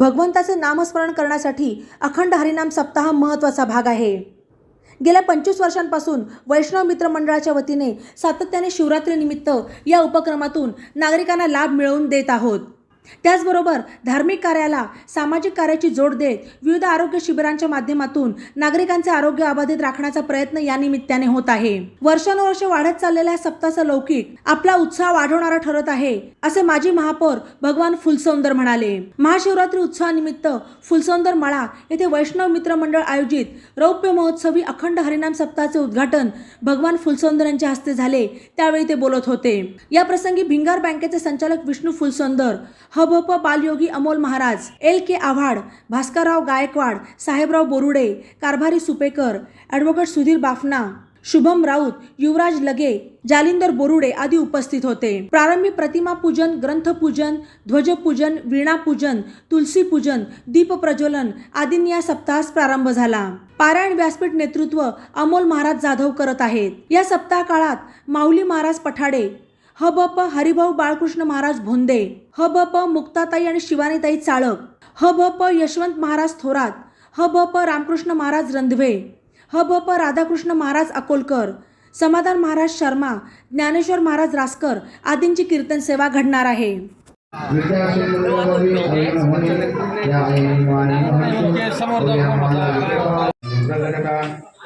भगवंताचे नामस्मरण करण्यासाठी अखंड हरिनाम सप्ताह महत्त्वाचा भाग आहे. गेल्या पंचवीस वर्षांपासून वैष्णव मित्र मंडळाच्या वतीने सातत्याने शिवरात्रीनिमित्त या उपक्रमातून नागरिकांना लाभ मिळवून देत आहोत. त्याचबरोबर धार्मिक कार्याला सामाजिक कार्याची जोड देत विविध आरोग्य शिबिरांच्या माध्यमातून नागरिकांचे आरोग्य अबाधित राखण्याचा प्रयत्न या निमित्ताने होत आहे. वर्षानुवर्ष वाढत चाललेल्या सप्ताचा लौकिक आपला उत्साह वाढवणारा ठरत आहे असे माजी महापौर भगवान फुलसौंदर म्हणाले. महाशिवरात्री उत्सवानिमित्त फुलसौंदर मळा येथे वैष्णव मित्र मंडळ आयोजित रौप्य महोत्सवी अखंड हरिनाम सप्ताहाचे उद्घाटन भगवान फुलसौंदर यांच्या हस्ते झाले त्यावेळी ते बोलत होते. या प्रसंगी भिंगार बँकेचे संचालक Vishnu Phulsoundar हबप Balyogi Amol Maharaj L K Avhad Bhaskarrao Gaikwad Sahebrao Borude Karbhari Supekar advocate Sudhir Bafna Shubham Raut Yuvraj Lage Jalindar Borude आदी उपस्थित होते. प्रारंभी प्रतिमा पूजन ग्रंथपूजन ध्वजपूजन वीणापूजन तुलसी पूजन दीप प्रज्वलन आदींनी या सप्ताहास प्रारंभ झाला. पारायण व्यासपीठ नेतृत्व अमोल महाराज जाधव करत आहेत. या सप्ताह काळात माऊली महाराज पठाडे ह ब प हरिभाऊ बाळकृष्ण महाराज भोंदे. ह ब प मुक्ताताई आणि शिवानीताई चाळक. ह ब प यशवंत महाराज थोरात. ह ब प रामकृष्ण महाराज रंधवे. ह ब प राधाकृष्ण महाराज अकोलकर. समाधान महाराज शर्मा ज्ञानेश्वर महाराज रासकर आदींची कीर्तन सेवा घडणार आहे.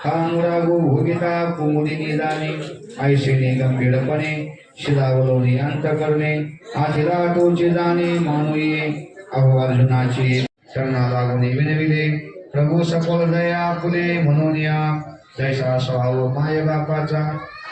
कानुरागो कुमुदिनी जाणे ऐशिणी गंभीरपणे शिलावलोनी अंत करणे आशिला तोचे जाणे मानुये अहो अर्जुनाचे शरणा लागून विनविले. प्रभू सफल दया फुले म्हणून या जैसा स्वभाव माय बापाचा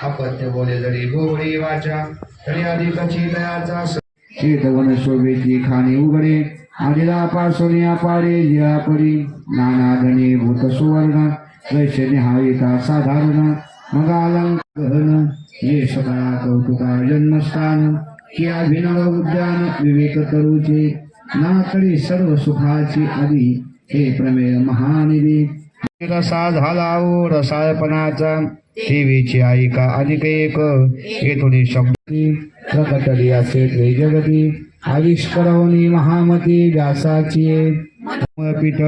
अपत्य बोले जरी गोवडी वाचा तरी अधिकची दयाचा शीतवन शोभेची खाणी उघडे आदिला पासोनी अपारे जिया परी नाना धनी भूत सुवर्ण वैश्य निहाविता साधारण मग अलंकरण ये सगळा कौतुका जन्मस्थान कि अभिनव उद्यान विवेक तरुचे नातडी सर्व सुखाची आधी हे प्रमेय महानिधी। रसा झाला ओ रसायपणाचा देवीची आई का अधिक एक येथून शब्द प्रकटली असे ते जगती। आविष्करवणी महामती व्यासाची। पीठ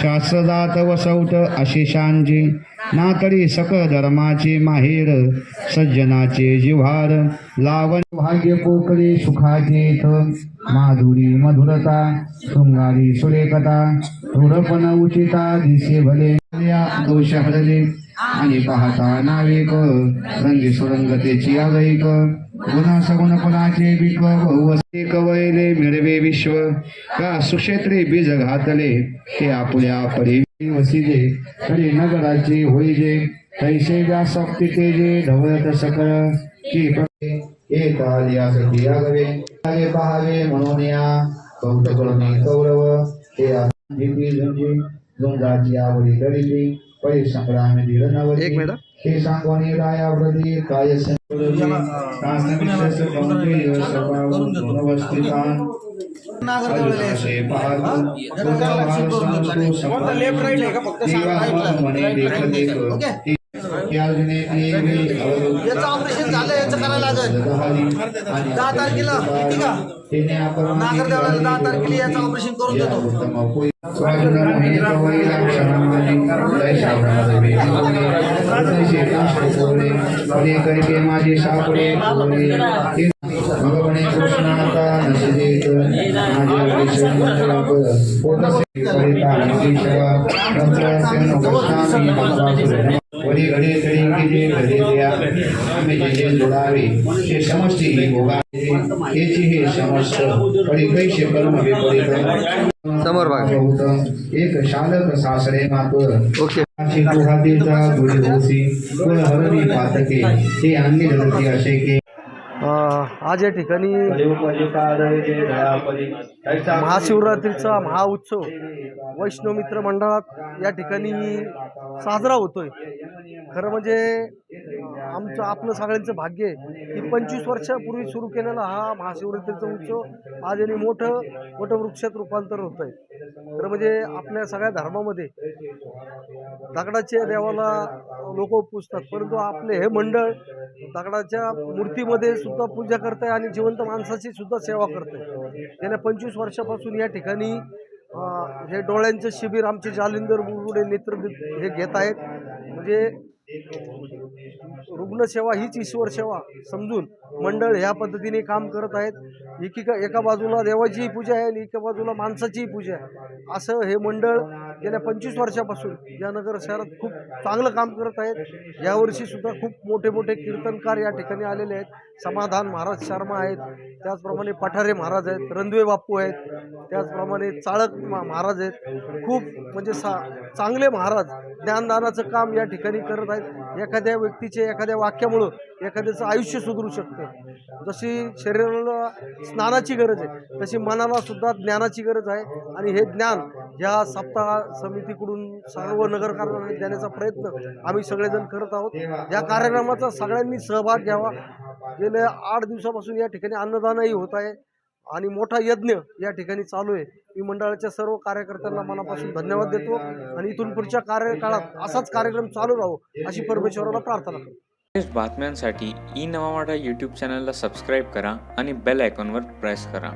शास्त्रदात वसवट ना तरी सकळ धर्माची माहेर सज्जनाचे जिव्हार लावण भाग्य पोकळे सुखाचे माधुरी मधुरता शृंगारी सुरेखता थोडपण उचिता दिसे भले दोष हरले. आणि पाहता नाविक रंगी सुरंगतेची आगैक गुण सगुण कुणाचे बिक बहुवस्ती कवयले मिळवे विश्व. का सुक्षेत्रे बीज घातले ते आपल्या परी वसिले तरी नगराची होईजे तैसे व्यासक्ती तेजे ढवळत सकळ की एक आलियासाठी आगवे. आले पहावे म्हणून या कौरव हे भीती झुंजी झुंजाची आवडी. हे सांगोनी राया व्रती काय संकल्पी कास्नविशेष कौंतेय स्वभाव गुणवस्थितान अजुनाशे पाहतो सुभाव संतो संपत्ती म्हणे देख याचं ऑपरेशन झालं याचं करायला लागेल. दहा तारखेला ठीक आहे नागरदेवाला दहा तारखेला याचं ऑपरेशन करून देतो. करके माझे सापडे भगवणे कृष्णाता नशदेत माझ्या पूर्ण सेवा तंत्र माझे वरी घडे तरी किती घडे द्या आम्ही जे जे जोडावे ते समजते ही भोगा हेची हे समस्त परी कैसे कर्म विपरीत समोर बघा. होत एक शालक सासरे मातोर ओके गुहातीचा गुढी होती कुळ हरणी पातके ते अंगी धरती असे की अं, आज या ठिकाणी महाशिवरात्रीचा महाउत्सव वैष्णव मित्र मंडळात या ठिकाणी साजरा होतोय. खरं म्हणजे आमचं आपलं सगळ्यांचं भाग्य आहे की पंचवीस वर्षापूर्वी सुरू केलेला हा महाशिवरात्रीचा उत्सव आज यांनी मोठं वटवृक्षात रूपांतर होत आहे. खरं म्हणजे आपल्या सगळ्या धर्मामध्ये दगडाच्या देवाला लोक पुजतात परंतु आपले हे मंडळ दगडाच्या मूर्तीमध्ये सुद्धा पूजा करत आहे आणि जिवंत माणसाची सुद्धा सेवा करत आहे. गेल्या पंचवीस वर्षापासून या ठिकाणी हे डोळ्यांचं शिबिर आमचे जालिंदर बुरुडे नेतृ हे घेत आहेत. म्हणजे रुग्णसेवा हीच ईश्वर सेवा समजून मंडळ ह्या पद्धतीने काम करत आहेत. एकीका एका बाजूला देवाचीही पूजा आहे आणि एका बाजूला माणसाचीही पूजा आहे. असं हे मंडळ गेल्या पंचवीस वर्षापासून या नगर शहरात खूप चांगलं काम करत आहेत. यावर्षी सुद्धा खूप मोठे मोठे कीर्तनकार या ठिकाणी आलेले आहेत. समाधान महाराज शर्मा आहेत. त्याचप्रमाणे पठारे महाराज आहेत. रंधवे बाप्पू आहेत. त्याचप्रमाणे चाळक महाराज आहेत. खूप म्हणजे सा चांगले महाराज ज्ञानदानाचं काम या ठिकाणी करत आहेत. एखाद्या व्यक्ती व्यक्तीचे एखाद्या वाक्यामुळं एखाद्याचं आयुष्य सुधरू शकतं. जशी शरीराला स्नानाची गरज आहे तशी मनाला सुद्धा ज्ञानाची गरज आहे आणि हे ज्ञान ह्या सप्ताह समितीकडून सर्व नगरकारांना देण्याचा प्रयत्न आम्ही सगळेजण करत आहोत. या कार्यक्रमाचा सगळ्यांनी सहभाग घ्यावा. गेल्या आठ दिवसापासून या ठिकाणी अन्नदानही होत आहे. आणि मोठा यज्ञ या ठिकाणी चालू आहे. मी मंडळाच्या सर्व कार्यकर्त्यांना मनापासून धन्यवाद देतो आणि इथून पुढच्या कार्यकाळात असाच कार्यक्रम चालू राहो अशी परमेश्वराला प्रार्थना करतो. बातम्यांसाठी ई नवा मराठा यूट्यूब चॅनलला सबस्क्राईब करा आणि बेल आयकॉनवर प्रेस करा.